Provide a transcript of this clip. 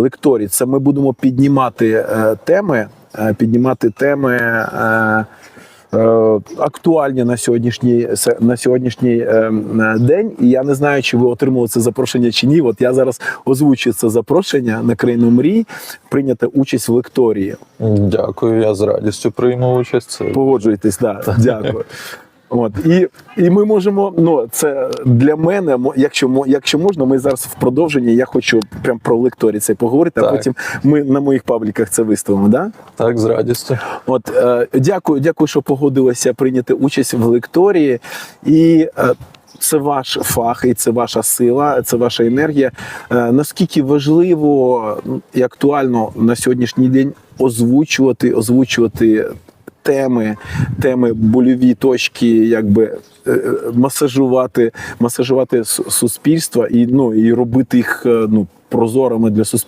лекторій. Це ми будемо піднімати е, теми, е, піднімати теми. Е, Актуальні на сьогоднішній на сьогоднішній е, день, і я не знаю, чи ви отримали це запрошення чи ні. От я зараз озвучу це запрошення на країну мрій прийняти участь в лекторії. Дякую, я з радістю прийму участь. Це Погоджуєтесь, да, дякую. От і, і ми можемо. Ну це для мене, якщо якщо можна, ми зараз в продовженні. Я хочу прям про лекторій це поговорити, а потім ми на моїх пабліках це виставимо. Да? так, з радістю. От е, дякую, дякую, що погодилися прийняти участь в лекторії. І е, це ваш фах, і це ваша сила, це ваша енергія. Е, наскільки важливо і актуально на сьогоднішній день озвучувати, озвучувати. Теми, теми, больові точки, якби е, е, масажувати, масажувати су- суспільство і ну і робити їх е, ну прозорими для суспільства.